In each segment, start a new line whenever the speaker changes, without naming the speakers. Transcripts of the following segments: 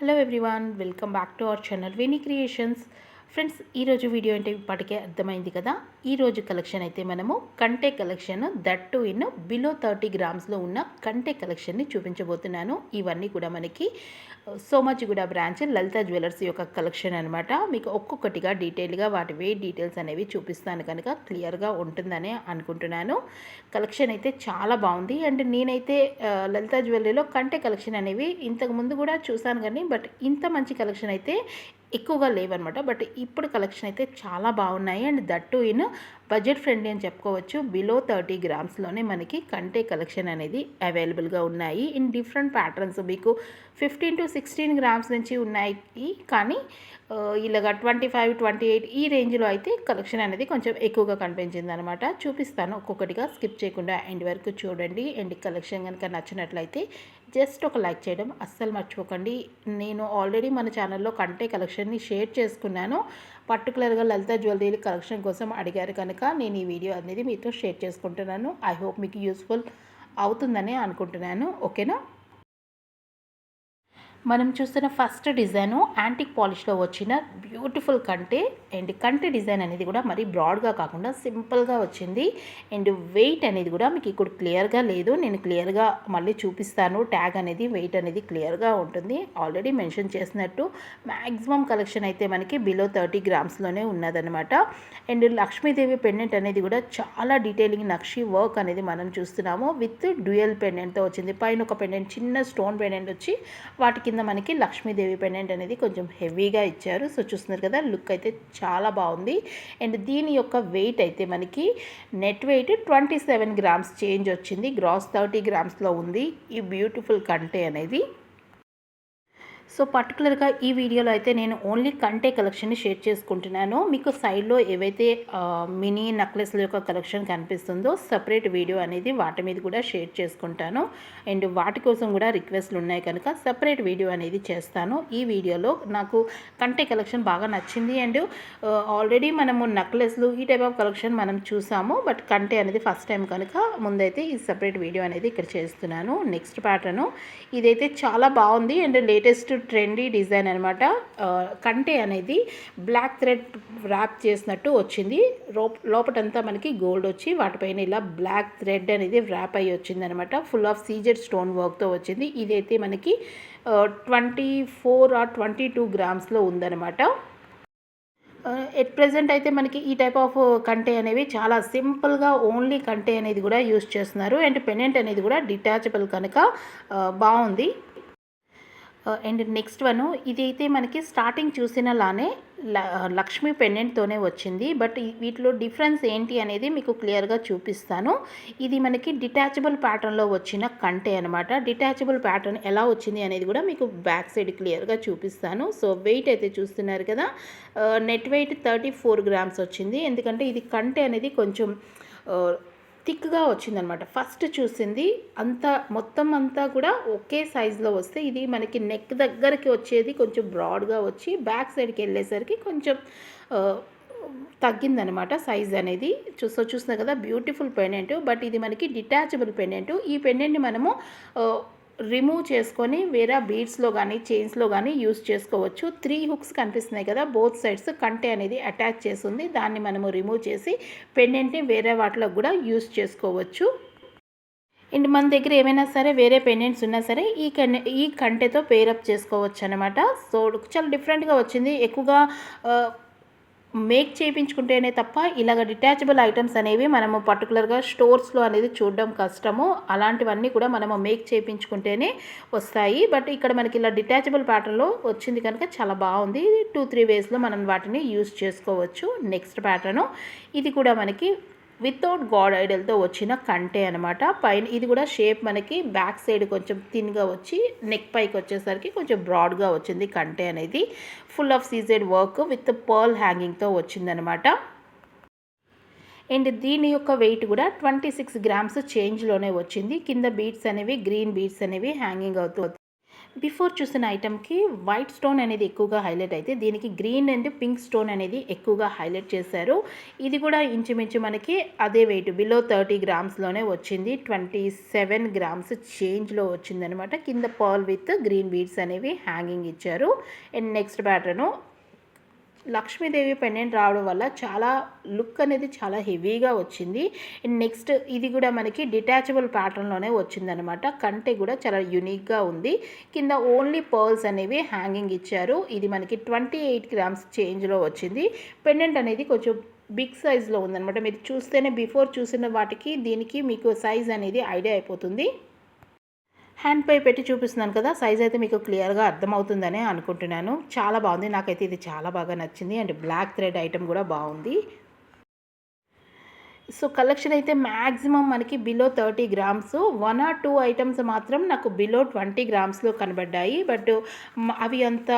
Hello everyone, welcome back to our channel Vini Creations. Friends ఈరోజు video అంటే ఇప్పటికే అర్థమైంది కదా. ఈరోజు కలెక్షన్ అయితే మనము కంటే collection that to in below thirty గ్రామ్స్లో ఉన్న కంటే కలెక్షన్ని చూపించబోతున్నాను. ఇవన్నీ కూడా మనకి సోమాచిగూడ బ్రాంచ్ లలిత జ్యువెలర్స్ యొక్క కలెక్షన్ అనమాట మీకు ఒక్కొక్కటిగా డీటెయిల్గా వాటి వే డీటెయిల్స్ అనేవి చూపిస్తాను కనుక క్లియర్గా ఉంటుందని అనుకుంటున్నాను. కలెక్షన్ అయితే చాలా బాగుంది. అండ్ నేనైతే లలిత జ్యువెలరీలో కంటే కలెక్షన్ అనేవి ఇంతకు ముందు కూడా చూశాను కానీ బట్ ఇంత మంచి కలెక్షన్ అయితే ఎక్కువగా లేవన్నమాట. బట్ ఇప్పుడు కలెక్షన్ అయితే చాలా బాగున్నాయి. And that in budget friendly అని చెప్పుకోవచ్చు. బిలో థర్టీ గ్రామ్స్లోనే మనకి కంటే కలెక్షన్ అనేది అవైలబుల్గా ఉన్నాయి. ఇన్ డిఫరెంట్ ప్యాటర్న్స్ మీకు ఫిఫ్టీన్ టు సిక్స్టీన్ గ్రామ్స్ నుంచి ఉన్నాయి. కానీ ఇలాగ ట్వంటీ ఫైవ్ ట్వంటీ ఎయిట్ ఈ రేంజ్లో అయితే కలెక్షన్ అనేది కొంచెం ఎక్కువగా కనిపించింది అనమాట చూపిస్తాను ఒక్కొక్కటిగా స్కిప్ చేయకుండా ఎండ్ వరకు చూడండి. అండ్ కలెక్షన్ కనుక నచ్చినట్లయితే జస్ట్ ఒక లైక్ చేయడం అస్సలు మర్చిపోకండి. నేను ఆల్రెడీ మన ఛానల్లో కంటే కలెక్షన్ని షేర్ చేసుకున్నాను. పర్టికులర్గా లలిత జ్యువెలరీ కలెక్షన్ కోసం అడిగారు కనుక నేను ఈ వీడియో అనేది మీతో షేర్ చేసుకుంటున్నాను. ఐ హోప్ మీకు యూస్ఫుల్ అవుతుందని అనుకుంటున్నాను. ఓకేనా? మనం చూస్తున్న ఫస్ట్ డిజైను యాంటిక్ పాలిష్లో వచ్చిన బ్యూటిఫుల్ కంటే అండ్ కంటే డిజైన్ అనేది కూడా మరీ బ్రాడ్గా కాకుండా సింపుల్గా వచ్చింది. అండ్ వెయిట్ అనేది కూడా మీకు ఇక్కడ క్లియర్గా లేదు. నేను క్లియర్గా మళ్ళీ చూపిస్తాను. ట్యాగ్ అనేది వెయిట్ అనేది క్లియర్గా ఉంటుంది. ఆల్రెడీ మెన్షన్ చేసినట్టు మ్యాక్సిమం కలెక్షన్ అయితే మనకి బిలో థర్టీ గ్రామ్స్లోనే ఉన్నదనమాట అండ్ లక్ష్మీదేవి పెండెంట్ అనేది కూడా చాలా డీటెయిలింగ్ నక్షి వర్క్ అనేది మనం చూస్తున్నాము. విత్ డ్యూయల్ పెండెంట్తో వచ్చింది. పైన ఒక పెండెంట్ చిన్న స్టోన్ పెండెంట్ వచ్చి వాటి కింద మనకి లక్ష్మీదేవి పెండెంట్ అనేది కొంచెం హెవీగా ఇచ్చారు. సో చూస్తున్నారు కదా లుక్ అయితే చాలా బాగుంది. అండ్ దీని యొక్క వెయిట్ అయితే మనకి net weight twenty seven grams change వచ్చింది గ్రాస్ థర్టీ గ్రామ్స్లో ఉంది. ఈ బ్యూటిఫుల్ కంటే అనేది. సో పర్టికులర్గా ఈ వీడియోలో అయితే నేను ఓన్లీ కంటే కలెక్షన్ని షేర్ చేసుకుంటున్నాను. మీకు సైడ్లో ఏవైతే మినీ నెక్లెస్ల యొక్క కలెక్షన్ కనిపిస్తుందో సపరేట్ వీడియో అనేది వాటి మీద కూడా షేర్ చేసుకుంటాను. అండ్ వాటి కోసం కూడా రిక్వెస్ట్లు ఉన్నాయి కనుక సపరేట్ వీడియో అనేది చేస్తాను. ఈ వీడియోలో నాకు కంటే కలెక్షన్ బాగా నచ్చింది. అండ్ ఆల్రెడీ మనము నెక్లెస్లు ఈ టైప్ ఆఫ్ కలెక్షన్ మనం చూసాము. బట్ కంటే అనేది ఫస్ట్ టైం కనుక ముందైతే ఈ సపరేట్ వీడియో అనేది ఇక్కడ చేస్తున్నాను. నెక్స్ట్ ప్యాటర్ను ఇదైతే చాలా బాగుంది. అండ్ లేటెస్ట్ ట్రెండీ డిజైన్ అనమాట కంటే అనేది బ్లాక్ థ్రెడ్ ర్యాప్ చేసినట్టు వచ్చింది. లోపటంతా మనకి గోల్డ్ వచ్చి వాటిపైన ఇలా బ్లాక్ థ్రెడ్ అనేది ర్యాప్ అయ్యి వచ్చింది అనమాట ఫుల్ ఆఫ్ సీజెడ్ స్టోన్ వర్క్తో వచ్చింది. ఇదైతే మనకి twenty four or twenty two గ్రామ్స్లో ఉందన్నమాట. ఎట్ ప్రజెంట్ అయితే మనకి ఈ టైప్ ఆఫ్ కంటే అనేవి చాలా సింపుల్గా ఓన్లీ కంటే అనేది కూడా యూస్ చేస్తున్నారు. అండ్ పెనెంట్ అనేది కూడా డిటాచబుల్ కనుక బాగుంది. అండ్ నెక్స్ట్ వన్ ఇది అయితే మనకి స్టార్టింగ్ చూసిన లానే ల- లక్ష్మీ పెండెంట్తోనే వచ్చింది. బట్ వీటిలో డిఫరెన్స్ ఏంటి అనేది మీకు క్లియర్గా చూపిస్తాను. ఇది మనకి డిటాచబుల్ ప్యాటర్న్లో వచ్చిన కంటే అనమాట డిటాచబుల్ ప్యాటర్న్ ఎలా వచ్చింది అనేది కూడా మీకు బ్యాక్ సైడ్ క్లియర్గా చూపిస్తాను. సో వెయిట్ అయితే చూస్తున్నారు కదా. Net weight thirty four grams వచ్చింది. ఎందుకంటే ఇది కంటే అనేది కొంచెం థిక్గా వచ్చిందనమాట. ఫస్ట్ చూసింది అంతా మొత్తం అంతా కూడా ఒకే సైజులో వస్తే ఇది మనకి నెక్ దగ్గరికి వచ్చేది కొంచెం బ్రాడ్గా వచ్చి బ్యాక్ సైడ్కి వెళ్ళేసరికి కొంచెం తగ్గిందనమాట సైజ్ అనేది. చూ సో కదా బ్యూటిఫుల్ పెండెంట్ బట్ ఇది మనకి డిటాచబుల్ పెండెంట్. ఈ పెండెంట్ని మనము రిమూవ్ చేసుకొని వేరే బీడ్స్లో కానీ చైన్స్లో కానీ యూస్ చేసుకోవచ్చు. త్రీ హుక్స్ కనిపిస్తున్నాయి కదా బోత్ సైడ్స్ కంటే అనేది అటాచ్ చేస్తుంది దాన్ని మనము రిమూవ్ చేసి పెండెంట్ని వేరే వాటిలో కూడా యూస్ చేసుకోవచ్చు. అండ్ మన దగ్గర ఏమైనా సరే వేరే పెండెంట్స్ ఉన్నా సరే ఈ కన్ ఈ కంటెతో పేరప్ చేసుకోవచ్చు అనమాట సో చాలా డిఫరెంట్గా వచ్చింది. ఎక్కువగా మేక్ చేయించుకుంటేనే తప్ప ఇలాగ డిటాచబుల్ ఐటమ్స్ అనేవి మనము పర్టికులర్గా స్టోర్స్లో అనేది చూడడం కష్టము. అలాంటివన్నీ కూడా మనము మేక్ చేయించుకుంటేనే వస్తాయి. బట్ ఇక్కడ మనకి ఇలా డిటాచబుల్ ప్యాటర్న్లో వచ్చింది కనుక చాలా బాగుంది. టూ త్రీ వేస్లో మనం వాటిని యూస్ చేసుకోవచ్చు. Next pattern. ఇది కూడా మనకి వితౌట్ గాడ్ ఐడల్తో వచ్చిన కంటే అనమాట పైన ఇది కూడా షేప్ మనకి బ్యాక్ సైడ్ కొంచెం థిన్గా వచ్చి నెక్ పైకి వచ్చేసరికి కొంచెం బ్రాడ్గా వచ్చింది కంటే అనేది. Full of CZ work with pearl హ్యాంగింగ్తో వచ్చిందనమాట అండ్ దీని యొక్క వెయిట్ కూడా ట్వంటీ సిక్స్ గ్రామ్స్ చేంజ్లోనే వచ్చింది. కింద బీట్స్ అనేవి గ్రీన్ బీట్స్ అనేవి హ్యాంగింగ్ అవుతూ బిఫోర్ చూసిన ఐటమ్కి వైట్ స్టోన్ అనేది ఎక్కువగా హైలైట్ అయితే దీనికి గ్రీన్ అండ్ పింక్ స్టోన్ అనేది ఎక్కువగా హైలైట్ చేశారు. ఇది కూడా ఇంచుమించు మనకి అదే వెయిట్ బిలో థర్టీ గ్రామ్స్లోనే వచ్చింది. ట్వంటీ సెవెన్ గ్రామ్స్ చేంజ్లో వచ్చిందనమాట కింద పర్ల్ విత్ గ్రీన్ బీడ్స్ అనేవి హ్యాంగింగ్ ఇచ్చారు. And next pattern Lakshmidevi pendant రావడం వల్ల చాలా లుక్ అనేది చాలా హెవీగా వచ్చింది. అండ్ నెక్స్ట్ ఇది కూడా మనకి డిటాచబుల్ ప్యాటర్న్లోనే వచ్చిందనమాట కంటే కూడా చాలా యునిక్గా ఉంది. కింద ఓన్లీ పర్ల్స్ అనేవి హ్యాంగింగ్ ఇచ్చారు. ఇది మనకి ట్వంటీ ఎయిట్ గ్రామ్స్ చేంజ్లో వచ్చింది. పెండెంట్ అనేది కొంచెం బిగ్ సైజ్లో ఉందనమాట మీరు చూస్తేనే బిఫోర్ చూసిన వాటికి దీనికి మీకు సైజ్ అనేది ఐడియా అయిపోతుంది. హ్యాండ్ పై పెట్టి చూపిస్తున్నాను కదా సైజ్ అయితే మీకు క్లియర్గా అర్థమవుతుందని అనుకుంటున్నాను. చాలా బాగుంది. నాకైతే ఇది చాలా బాగా నచ్చింది. అండ్ బ్లాక్ థ్రెడ్ ఐటెం కూడా బాగుంది. సో కలెక్షన్ అయితే మ్యాక్సిమం మనకి below thirty grams one or two items మాత్రం నాకు బిలో ట్వంటీ గ్రామ్స్లో కనబడ్డాయి. బట్ అవి అంత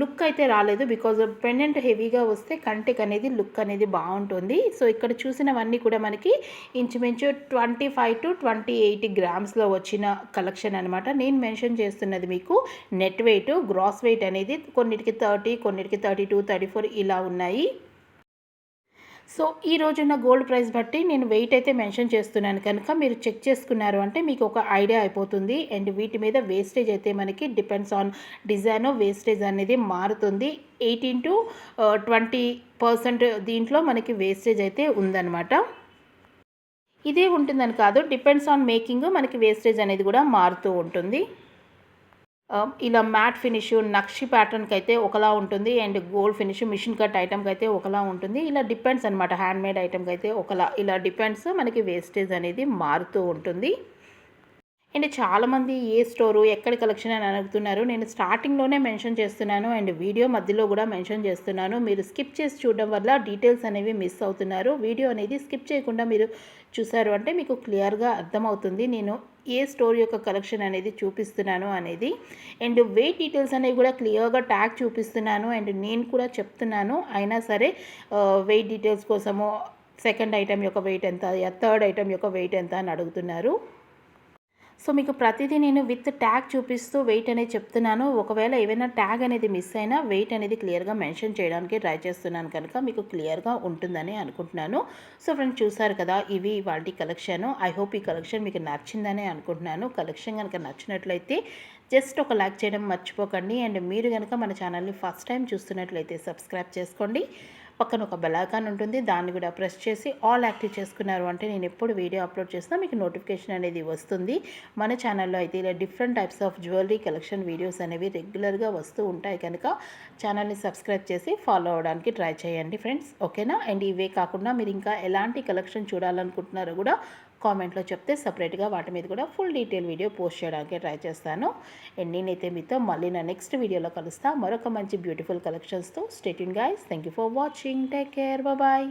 లుక్ అయితే రాలేదు బికాజ్ పెండెంట్ హెవీగా వస్తే కంటికి అనేది లుక్ అనేది బాగుంటుంది. సో ఇక్కడ చూసినవన్నీ కూడా మనకి ఇంచుమించు twenty five to twenty eight గ్రామ్స్లో వచ్చిన కలెక్షన్ అనమాట నేను మెన్షన్ చేస్తున్నది మీకు నెట్ వెయిట్ గ్రాస్ వెయిట్ అనేది కొన్నిటికి థర్టీ కొన్నిటికి థర్టీ టూ థర్టీ ఫోర్ ఇలా ఉన్నాయి. సో ఈ రోజున్న గోల్డ్ ప్రైస్ బట్టి నేను వెయిట్ అయితే మెన్షన్ చేస్తున్నాను. కనుక మీరు చెక్ చేసుకున్నారు అంటే మీకు ఒక ఐడియా అయిపోతుంది. అండ్ వీటి మీద వేస్టేజ్ అయితే మనకి డిపెండ్స్ ఆన్ డిజైన్. వేస్టేజ్ అనేది మారుతుంది. ఎయిటీన్ టు ట్వంటీ పర్సెంట్ దీంట్లో మనకి వేస్టేజ్ అయితే ఉందన్నమాట. ఇదే ఉంటుందని కాదు. డిపెండ్స్ ఆన్ మేకింగ్ మనకి వేస్టేజ్ అనేది కూడా మారుతూ ఉంటుంది. Um, ఇలా మ్యాట్ ఫినిష్ నక్షి ప్యాటర్న్కి అయితే ఒకలా ఉంటుంది. And gold finish machine cut ఐటమ్కి అయితే ఒకలా ఉంటుంది. ఇలా డిపెండ్స్ అనమాట హ్యాండ్ మేడ్ ఐటమ్కి అయితే ఒకలా. ఇలా డిపెండ్స్ మనకి వేస్టేజ్ అనేది మారుతూ ఉంటుంది. అండ్ చాలామంది ఏ స్టోరు ఎక్కడ కలెక్షన్ అని అడుగుతున్నారు. నేను స్టార్టింగ్లోనే మెన్షన్ చేస్తున్నాను అండ్ వీడియో మధ్యలో కూడా మెన్షన్ చేస్తున్నాను. మీరు స్కిప్ చేసి చూడడం వల్ల డీటెయిల్స్ అనేవి మిస్ అవుతున్నారు. వీడియో అనేది స్కిప్ చేయకుండా మీరు చూసారు అంటే మీకు క్లియర్గా అర్థమవుతుంది. నేను ఏ స్టోర్ యొక్క కలెక్షన్ అనేది చూపిస్తున్నాను అనేది. అండ్ వెయిట్ డీటెయిల్స్ అనేవి కూడా క్లియర్గా ట్యాగ్ చూపిస్తున్నాను అండ్ నేను కూడా చెప్తున్నాను. అయినా సరే వెయిట్ డీటెయిల్స్ కోసము సెకండ్ ఐటెం యొక్క వెయిట్ ఎంత థర్డ్ ఐటెం యొక్క వెయిట్ ఎంత అని అడుగుతున్నారు. సో మీకు ప్రతిదీ నేను విత్ ట్యాగ్ చూపిస్తూ వెయిట్ అనేది చెప్తున్నాను. ఒకవేళ ఏమైనా ట్యాగ్ అనేది మిస్ అయినా వెయిట్ అనేది క్లియర్గా మెన్షన్ చేయడానికి ట్రై చేస్తున్నాను కనుక మీకు క్లియర్గా ఉంటుందని అనుకుంటున్నాను. సో ఫ్రెండ్స్ చూసారు కదా ఇవి వాటి కలెక్షన్. ఐ హోప్ ఈ కలెక్షన్ మీకు నచ్చిందని అనుకుంటున్నాను. కలెక్షన్ కనుక నచ్చినట్లయితే జస్ట్ ఒక లైక్ చేయడం మర్చిపోకండి. అండ్ మీరు కనుక మన ఛానల్ని ఫస్ట్ టైం చూస్తున్నట్లయితే సబ్స్క్రైబ్ చేసుకోండి. పక్కన ఒక బెలాకాన్ ఉంటుంది. దాన్ని కూడా ప్రెస్ చేసి ఆల్ యాక్టివ్ చేసుకున్నారు అంటే నేను ఎప్పుడు వీడియో అప్లోడ్ చేసినా మీకు నోటిఫికేషన్ అనేది వస్తుంది. మన ఛానల్లో అయితే ఇలా different types of jewellery collection videos అనేవి రెగ్యులర్గా వస్తూ ఉంటాయి కనుక ఛానల్ని సబ్స్క్రైబ్ చేసి ఫాలో అవడానికి ట్రై చేయండి ఫ్రెండ్స్ ఓకేనా అండ్ ఇవే కాకుండా మీరు ఇంకా ఎలాంటి కలెక్షన్ చూడాలనుకుంటున్నారో కూడా కామెంట్లో చెప్తే సపరేట్గా వాటి మీద కూడా ఫుల్ డీటెయిల్ వీడియో పోస్ట్ చేయడానికి ట్రై చేస్తాను. అండ్ నేనైతే మీతో మళ్ళీ నా నెక్స్ట్ వీడియోలో కలుస్తా. మరొక మంచి beautiful కలెక్షన్స్తో. Stay tuned guys thank you for watching take care bye